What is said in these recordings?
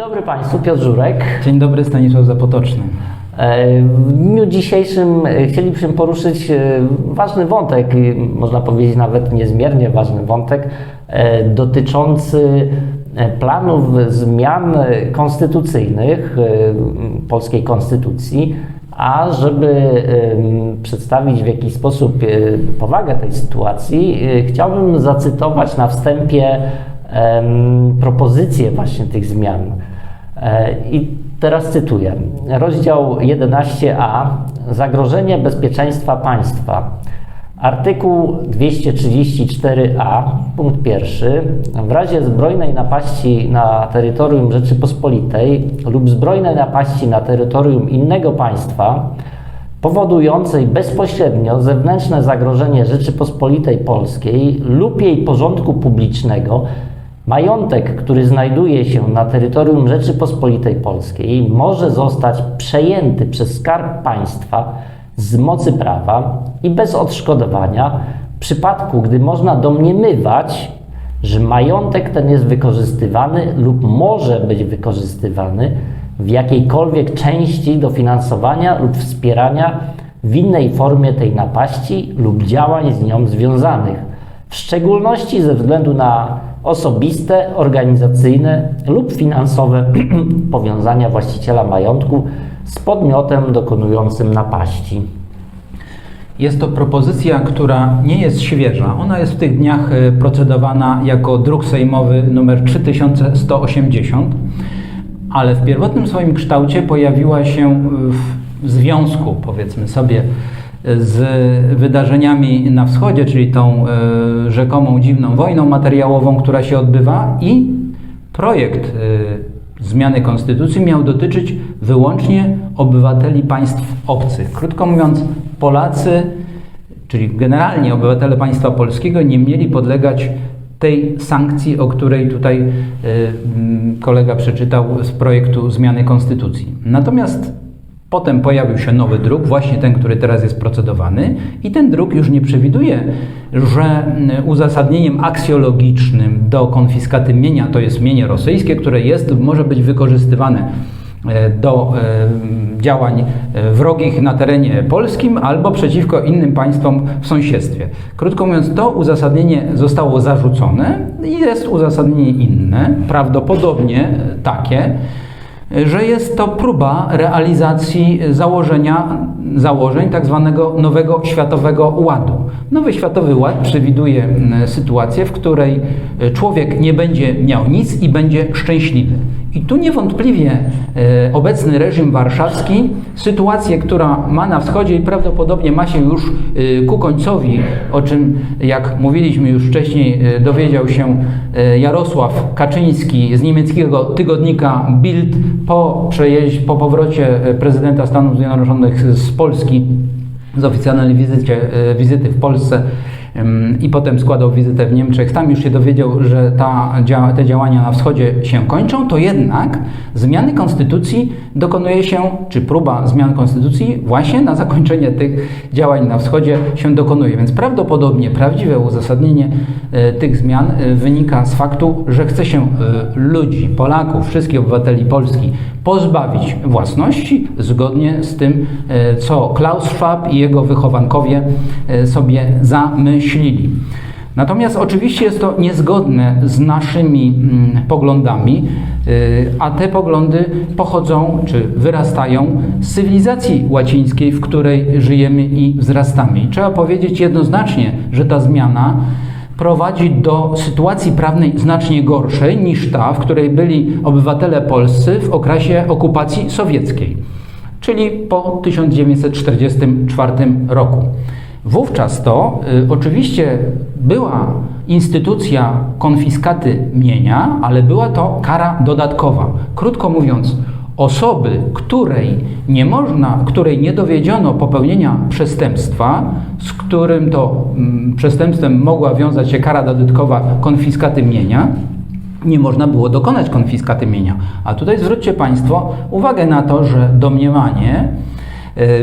dobry Państwu, Piotr Żurek. Dzień dobry, Stanisław Zapotoczny. E, W dniu dzisiejszym e, chcielibyśmy poruszyć e, ważny wątek, można powiedzieć nawet niezmiernie ważny wątek, dotyczący planów zmian konstytucyjnych polskiej konstytucji, a żeby przedstawić w jakiś sposób powagę tej sytuacji, chciałbym zacytować na wstępie propozycje właśnie tych zmian. I teraz cytuję. Rozdział 11a. Zagrożenie bezpieczeństwa państwa. Artykuł 234a, punkt pierwszy. W razie zbrojnej napaści na terytorium Rzeczypospolitej lub zbrojnej napaści na terytorium innego państwa, powodującej bezpośrednio zewnętrzne zagrożenie Rzeczypospolitej Polskiej lub jej porządku publicznego, majątek, który znajduje się na terytorium Rzeczypospolitej Polskiej, może zostać przejęty przez skarb państwa z mocy prawa i bez odszkodowania w przypadku, gdy można domniemywać, że majątek ten jest wykorzystywany lub może być wykorzystywany w jakiejkolwiek części dofinansowania lub wspierania w innej formie tej napaści lub działań z nią związanych, w szczególności ze względu na osobiste, organizacyjne lub finansowe powiązania właściciela majątku z podmiotem dokonującym napaści. Jest to propozycja, która nie jest świeża. Ona jest w tych dniach e, procedowana jako druk sejmowy numer 3180, ale w pierwotnym swoim kształcie pojawiła się w związku, powiedzmy sobie, z wydarzeniami na wschodzie, czyli tą e, rzekomą dziwną wojną materiałową, która się odbywa i projekt e, zmiany konstytucji miał dotyczyć wyłącznie obywateli państw obcych. Krótko mówiąc, Polacy, czyli generalnie obywatele państwa polskiego nie mieli podlegać tej sankcji, o której tutaj e, kolega przeczytał z projektu zmiany konstytucji. Natomiast Potem pojawił się nowy druk, właśnie ten, który teraz jest procedowany, i ten druk już nie przewiduje, że mm, uzasadnieniem aksjologicznym do konfiskaty mienia to jest mienie rosyjskie, które jest lub może być wykorzystywane e, do e, działań e, wrogich na terenie polskim albo przeciwko innym państwom w sąsiedztwie. Krótko mówiąc, to uzasadnienie zostało zarzucone i jest uzasadnienie inne, prawdopodobnie takie, że jest to próba realizacji założenia, założeń tak zwanego nowego światowego ładu. Nowy światowy ład przewiduje mm, sytuację, w której e, człowiek nie będzie miał nic i będzie szczęśliwy. I tu niewątpliwie e, obecny reżim warszawski, sytuację, która ma na wschodzie i prawdopodobnie ma się już e, ku końcowi, o czym, jak mówiliśmy już wcześniej, e, dowiedział się Jarosław Kaczyński z niemieckiego tygodnika Bild po, po powrocie prezydenta Stanów Zjednoczonych z Polski z oficjalnej wizycie, wizyty w Polsce i potem składał wizytę w Niemczech, tam już się dowiedział, że ta, te działania na wschodzie się kończą, to jednak zmiany konstytucji dokonuje się, czy próba zmian konstytucji właśnie na zakończenie tych działań na wschodzie się dokonuje. Więc prawdopodobnie prawdziwe uzasadnienie e, tych zmian e, wynika z faktu, że chce się e, ludzi, Polaków, wszystkich obywateli Polski pozbawić własności zgodnie z tym, co Klaus Schwab i jego wychowankowie sobie zamyślili. Natomiast oczywiście jest to niezgodne z naszymi mm, poglądami, y, a te poglądy pochodzą czy wyrastają z cywilizacji łacińskiej, w której żyjemy i wzrastamy. I trzeba powiedzieć jednoznacznie, że ta zmiana prowadzi do sytuacji prawnej znacznie gorszej niż ta, w której byli obywatele polscy w okresie okupacji sowieckiej, czyli po 1944 roku. Wówczas to y, oczywiście była instytucja konfiskaty mienia, ale była to kara dodatkowa. Krótko mówiąc, osoby, której nie można, której nie dowiedziono popełnienia przestępstwa, z którym to mm, przestępstwem mogła wiązać się kara dodatkowa konfiskaty mienia, nie można było dokonać konfiskaty mienia. A tutaj zwróćcie Państwo uwagę na to, że domniemanie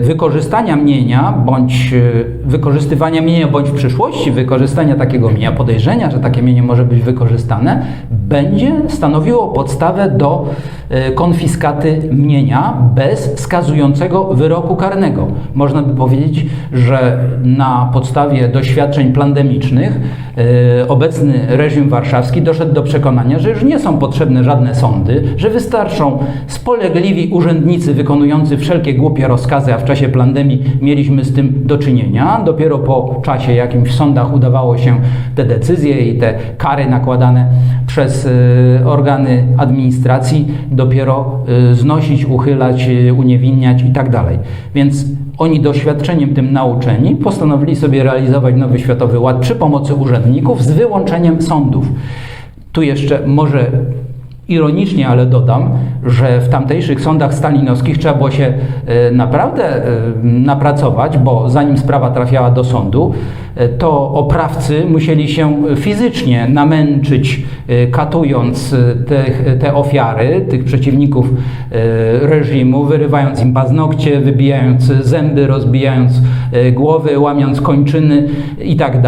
wykorzystania mienia bądź e, wykorzystywania mienia bądź w przyszłości wykorzystania takiego mienia, podejrzenia, że takie mienie może być wykorzystane, będzie stanowiło podstawę do e, konfiskaty mienia bez skazującego wyroku karnego. Można by powiedzieć, że na podstawie doświadczeń pandemicznych e, obecny reżim warszawski doszedł do przekonania, że już nie są potrzebne żadne sądy, że wystarczą spolegliwi urzędnicy wykonujący wszelkie głupie rozkazy, a w czasie pandemii mieliśmy z tym do czynienia. Dopiero po czasie jakimś w sądach udawało się te decyzje i te kary nakładane przez e, organy administracji dopiero e, znosić, uchylać, e, uniewinniać i tak dalej. Więc oni doświadczeniem tym nauczeni postanowili sobie realizować nowy światowy ład przy pomocy urzędników z wyłączeniem sądów. Tu jeszcze może ironicznie, ale dodam, że w tamtejszych sądach stalinowskich trzeba było się e, naprawdę e, napracować, bo zanim sprawa trafiała do sądu, e, to oprawcy musieli się fizycznie namęczyć, katując te, te ofiary, tych przeciwników reżimu, wyrywając im paznokcie, wybijając zęby, rozbijając głowy, łamiąc kończyny i tak.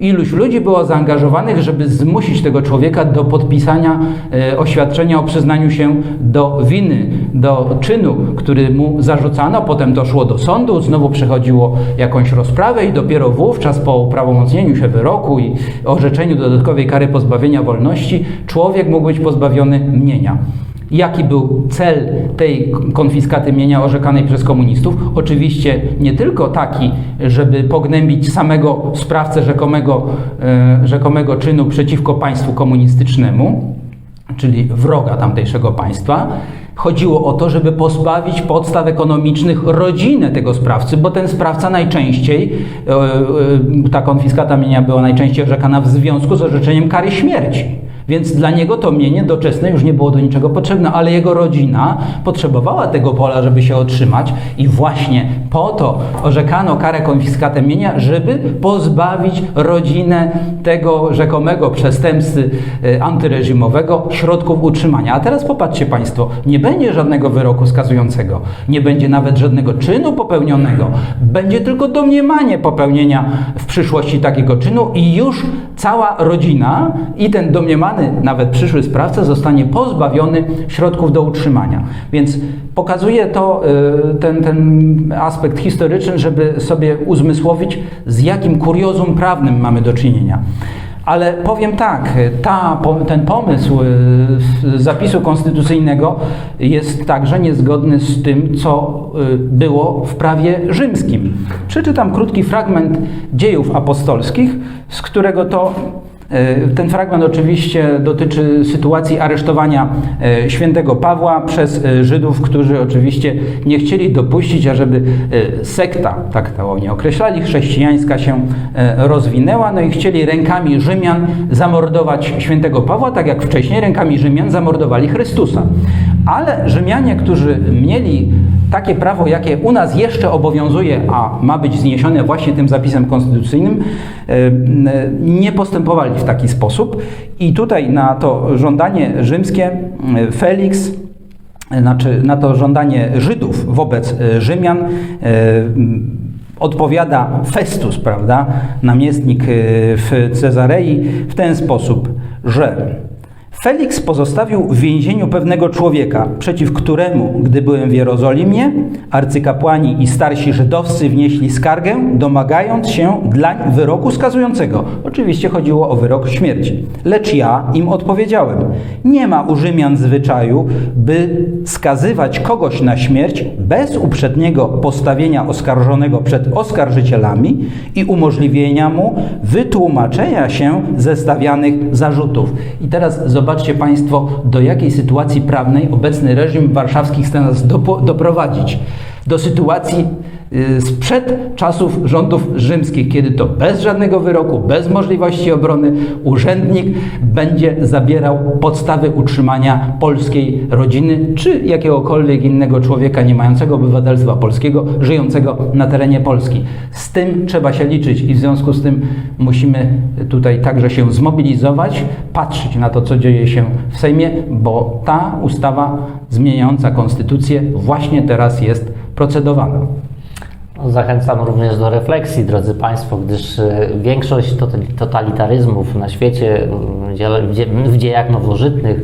Iluś ludzi było zaangażowanych, żeby zmusić tego człowieka do podpisania e, oświadczenia o przyznaniu się do winy, do czynu, który mu zarzucano. Potem doszło do sądu, znowu przechodziło jakąś rozprawę i dopiero wówczas po uprawomocnieniu się wyroku i orzeczeniu dodatkowej kary pozbawienia wolności człowiek mógł być pozbawiony mienia. Jaki był cel tej konfiskaty mienia orzekanej przez komunistów? Oczywiście nie tylko taki, żeby pognębić samego sprawcę rzekomego, e, rzekomego czynu przeciwko państwu komunistycznemu, czyli wroga tamtejszego państwa. Chodziło o to, żeby pozbawić podstaw ekonomicznych rodzinę tego sprawcy, bo ten sprawca najczęściej, e, e, ta konfiskata mienia była najczęściej orzekana w związku z orzeczeniem kary śmierci. Więc dla niego to mienie doczesne już nie było do niczego potrzebne, ale jego rodzina potrzebowała tego pola, żeby się otrzymać i właśnie po to orzekano karę konfiskatem mienia, żeby pozbawić rodzinę tego rzekomego przestępcy e, antyreżimowego środków utrzymania. A teraz popatrzcie Państwo, nie będzie żadnego wyroku skazującego, nie będzie nawet żadnego czynu popełnionego, będzie tylko domniemanie popełnienia w przyszłości takiego czynu i już cała rodzina i ten domniemany nawet przyszły sprawca zostanie pozbawiony środków do utrzymania. Więc pokazuje to y, ten, ten aspekt historyczny, żeby sobie uzmysłowić, z jakim kuriozum prawnym mamy do czynienia. Ale powiem tak, ta, ten pomysł y, zapisu konstytucyjnego jest także niezgodny z tym, co y, było w prawie rzymskim. Przeczytam krótki fragment dziejów apostolskich, z którego to ten fragment oczywiście dotyczy sytuacji aresztowania y, świętego Pawła przez y, Żydów, którzy oczywiście nie chcieli dopuścić, ażeby sekta, tak to oni określali, chrześcijańska się rozwinęła, no i chcieli rękami Rzymian zamordować świętego Pawła, tak jak wcześniej rękami Rzymian zamordowali Chrystusa. Ale Rzymianie, którzy mieli takie prawo, jakie u nas jeszcze obowiązuje, a ma być zniesione właśnie tym zapisem konstytucyjnym, e, e, nie postępowali w taki sposób. I tutaj na to żądanie rzymskie e, Felix znaczy na to żądanie Żydów wobec e, Rzymian e, odpowiada Festus, prawda, namiestnik e, w Cezarei w ten sposób, że Felix pozostawił w więzieniu pewnego człowieka, przeciw któremu, gdy byłem w Jerozolimie, arcykapłani i starsi żydowscy wnieśli skargę, domagając się dlań wyroku skazującego. Oczywiście chodziło o wyrok śmierci. Lecz ja im odpowiedziałem: Nie ma u Rzymian zwyczaju, by skazywać kogoś na śmierć bez uprzedniego postawienia oskarżonego przed oskarżycielami i umożliwienia mu wytłumaczenia się ze stawianych zarzutów. I teraz zobaczcie Państwo, do jakiej sytuacji prawnej obecny reżim warszawski chce nas doprowadzić. Do sytuacji y, sprzed czasów rządów rzymskich, kiedy to bez żadnego wyroku, bez możliwości obrony, urzędnik będzie zabierał podstawy utrzymania polskiej rodziny czy jakiegokolwiek innego człowieka nie mającego obywatelstwa polskiego, żyjącego na terenie Polski. Z tym trzeba się liczyć i w związku z tym musimy tutaj także się zmobilizować, patrzeć na to, co dzieje się w Sejmie, bo ta ustawa zmieniająca konstytucję właśnie teraz jest procedowana. Zachęcam również do refleksji, drodzy Państwo, gdyż e, większość totali- totalitaryzmów na świecie, m, w dziejach nowożytnych,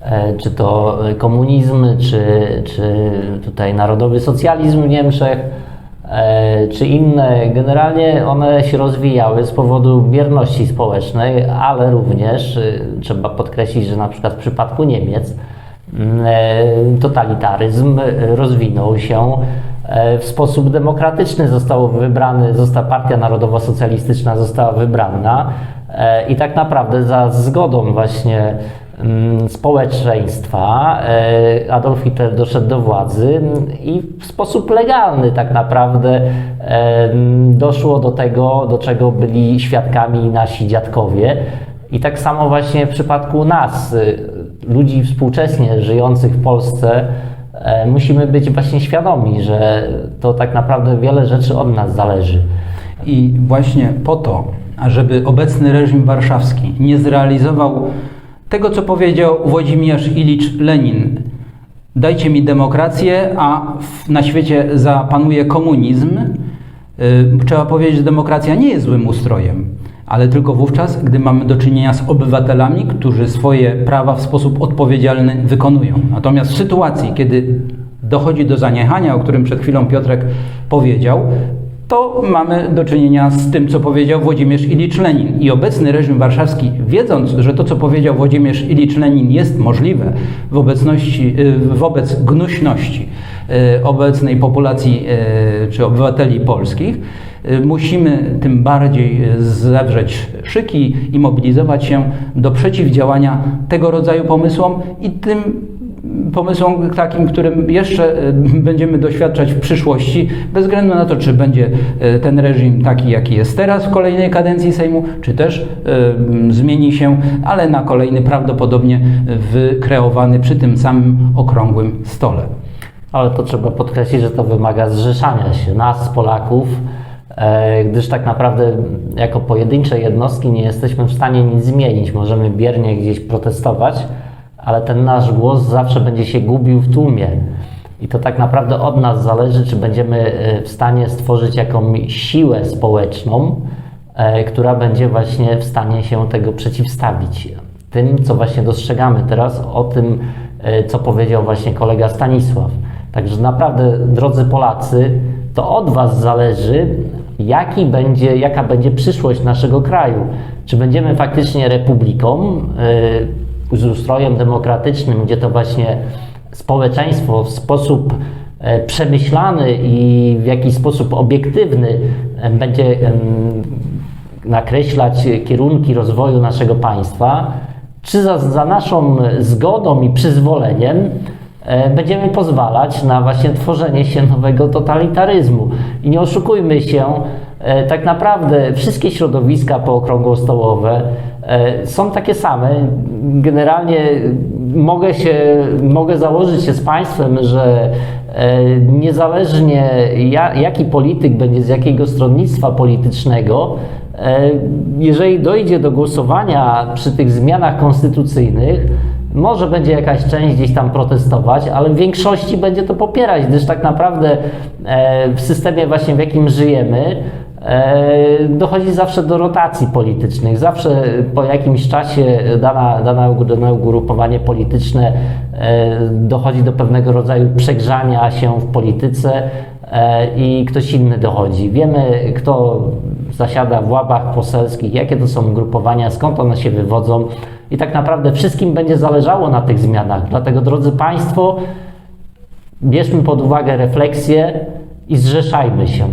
e, czy to komunizm, czy, czy tutaj narodowy socjalizm w Niemczech, e, czy inne, generalnie one się rozwijały z powodu bierności społecznej, ale również trzeba podkreślić, że na przykład w przypadku Niemiec totalitaryzm e, rozwinął się e, w sposób demokratyczny. Został wybrany, została Partia Narodowo-Socjalistyczna została wybrana e, i tak naprawdę za zgodą właśnie mm, społeczeństwa e, Adolf Hitler doszedł do władzy mm, i w sposób legalny tak naprawdę e, mm, doszło do tego, do czego byli świadkami nasi dziadkowie. I tak samo właśnie w przypadku nas, y, ludzi współcześnie żyjących w Polsce, e, musimy być właśnie świadomi, że to tak naprawdę wiele rzeczy od nas zależy. I właśnie po to, ażeby obecny reżim warszawski nie zrealizował tego, co powiedział Włodzimierz Ilicz Lenin. Dajcie mi demokrację, a na świecie zapanuje komunizm. Y, Trzeba powiedzieć, że demokracja nie jest złym ustrojem, ale tylko wówczas, gdy mamy do czynienia z obywatelami, którzy swoje prawa w sposób odpowiedzialny wykonują. Natomiast w sytuacji, kiedy dochodzi do zaniechania, o którym przed chwilą Piotrek powiedział, to mamy do czynienia z tym, co powiedział Włodzimierz Ilicz Lenin. I obecny reżim warszawski, wiedząc, że to, co powiedział Włodzimierz Ilicz Lenin jest możliwe w obecności, y, wobec gnuśności y, obecnej populacji y, czy obywateli polskich, musimy tym bardziej y, zewrzeć szyki i mobilizować się do przeciwdziałania tego rodzaju pomysłom i tym pomysłom takim, którym jeszcze e, będziemy doświadczać w przyszłości, bez względu na to, czy będzie ten reżim taki, jaki jest teraz w kolejnej kadencji Sejmu, czy też zmieni się, ale na kolejny prawdopodobnie wykreowany przy tym samym okrągłym stole. Ale to trzeba podkreślić, że to wymaga zrzeszania się nas, Polaków, gdyż tak naprawdę jako pojedyncze jednostki nie jesteśmy w stanie nic zmienić. Możemy biernie gdzieś protestować, ale ten nasz głos zawsze będzie się gubił w tłumie. I to tak naprawdę od nas zależy, czy będziemy e, w stanie stworzyć jakąś siłę społeczną, e, która będzie właśnie w stanie się tego przeciwstawić. Tym, co właśnie dostrzegamy teraz, o tym, e, co powiedział właśnie kolega Stanisław. Także naprawdę, drodzy Polacy, to od Was zależy, jaki będzie, jaka będzie przyszłość naszego kraju. Czy będziemy faktycznie republiką e, z ustrojem demokratycznym, gdzie to właśnie społeczeństwo w sposób e, przemyślany i w jakiś sposób obiektywny e, będzie nakreślać kierunki rozwoju naszego państwa, czy za, za naszą zgodą i przyzwoleniem będziemy pozwalać na właśnie tworzenie się nowego totalitaryzmu. I nie oszukujmy się, e, tak naprawdę wszystkie środowiska pookrągłostołowe e, są takie same. Generalnie mogę się, mogę założyć się z Państwem, że e, niezależnie ja, jaki polityk będzie z jakiego stronnictwa politycznego, e, jeżeli dojdzie do głosowania przy tych zmianach konstytucyjnych, może będzie jakaś część gdzieś tam protestować, ale w większości będzie to popierać, gdyż tak naprawdę e, w systemie właśnie w jakim żyjemy, e, dochodzi zawsze do rotacji politycznych. Zawsze po jakimś czasie dana, dana, dane ugrupowanie polityczne e, dochodzi do pewnego rodzaju przegrzania się w polityce i ktoś inny dochodzi. Wiemy, kto zasiada w ławach poselskich, jakie to są ugrupowania, skąd one się wywodzą i tak naprawdę wszystkim będzie zależało na tych zmianach. Dlatego, drodzy Państwo, bierzmy pod uwagę refleksję i zrzeszajmy się.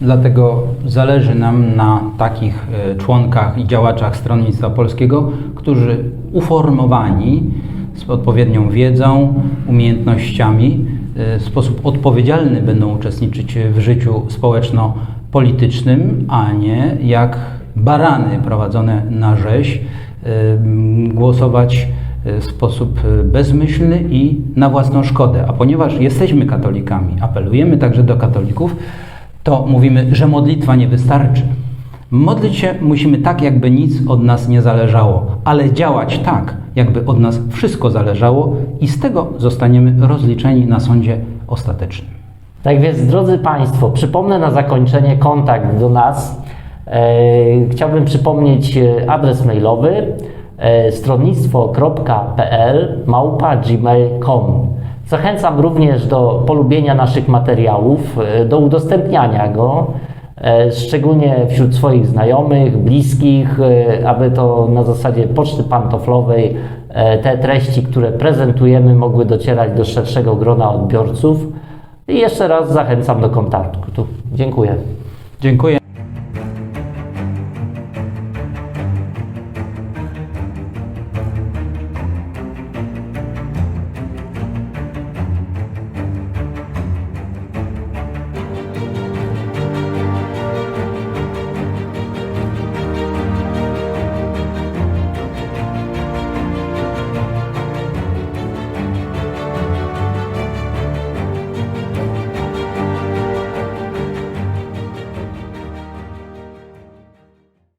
Dlatego zależy nam na takich e, członkach i działaczach Stronnictwa Polskiego, którzy uformowani z odpowiednią wiedzą, umiejętnościami, e, w sposób odpowiedzialny będą uczestniczyć w życiu społeczno-politycznym, a nie jak barany prowadzone na rzeź, głosować w sposób bezmyślny i na własną szkodę. A ponieważ jesteśmy katolikami, apelujemy także do katolików, to mówimy, że modlitwa nie wystarczy. Modlić się musimy tak, jakby nic od nas nie zależało, ale działać tak, jakby od nas wszystko zależało i z tego zostaniemy rozliczeni na sądzie ostatecznym. Tak więc, drodzy Państwo, przypomnę na zakończenie kontakt do nas. E, chciałbym przypomnieć e, adres mailowy e, stronnictwo.pl małpa gmail.com. Zachęcam również do polubienia naszych materiałów, do udostępniania go, szczególnie wśród swoich znajomych, bliskich, aby to na zasadzie poczty pantoflowej te treści, które prezentujemy, mogły docierać do szerszego grona odbiorców. I jeszcze raz zachęcam do kontaktu. Dziękuję. Dziękuję.